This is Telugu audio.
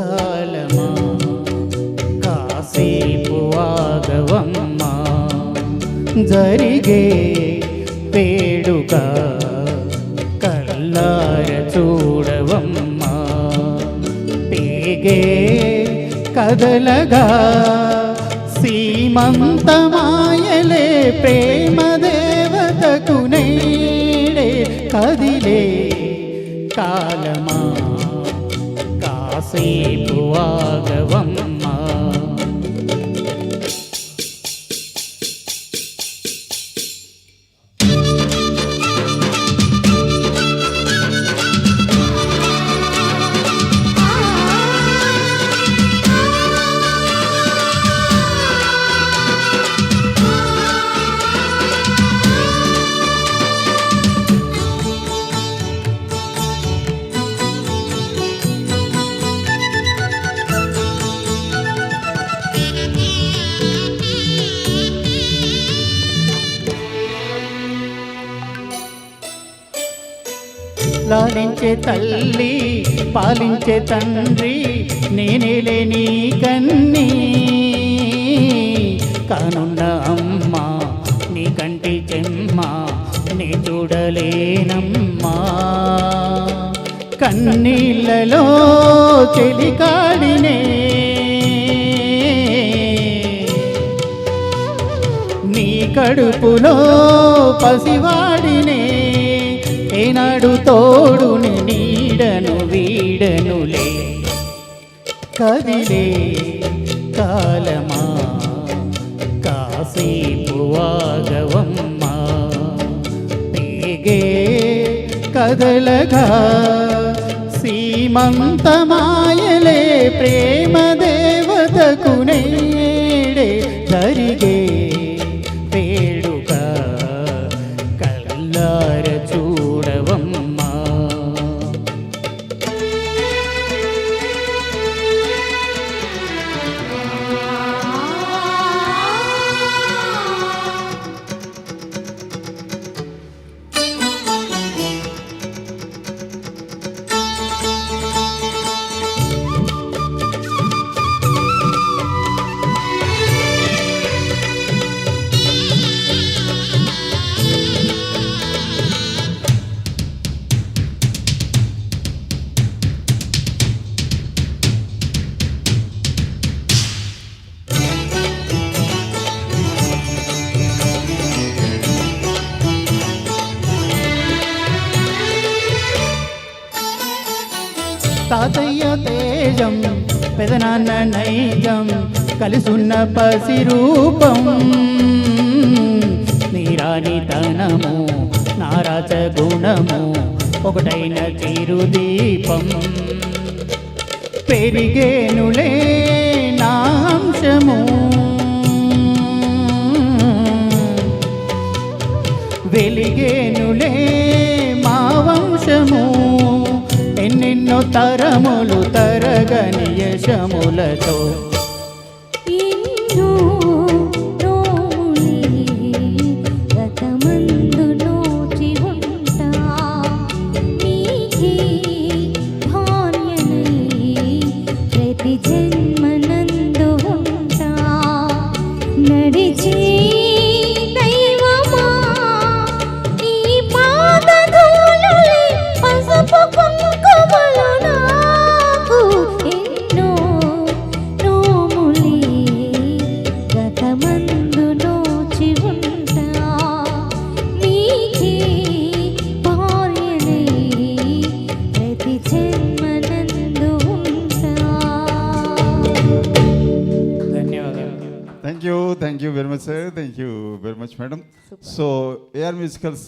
కాలమా? కాసేపు ఆగవమ్మ? జరిగే పేడుక కల్లార చూడవమ్మ? పేగే కదలగా సీమంతమాయలే ప్రేమ దేవతకు నేడే కదిలే కాలమా? కాసేపు ఆగవమ్మా లాలించే తల్లి పాలించే తండ్రి నేనేలే నీ కన్ని. కానున్న అమ్మ నీ కంటి చెమ్మ నీ చూడలేనమ్మా. కన్నీళ్ళలో చెలికాడినే. నీ కడుపులో పసివాడి ఏనాడు తోడుని నీడను వీడనులే కదిలే కాలమా కాసేపు ఆగవమ్మా. తేగే కదలగా సీమంతమాయలే ప్రేమ దేవతకునే. తాతయ్య తేజం పెదనాన్న నైజం కలిసున్న పసి రూపం నీరానితనము నారాజ గుణము ఒకటైన చిరుదీపం. పెరిగేనులే నాంశము వెలిగేనులే ఎన్నెన్నో తరములు తరగని యశములతో thank you thank you very much sir thank you very much madam so AR musicals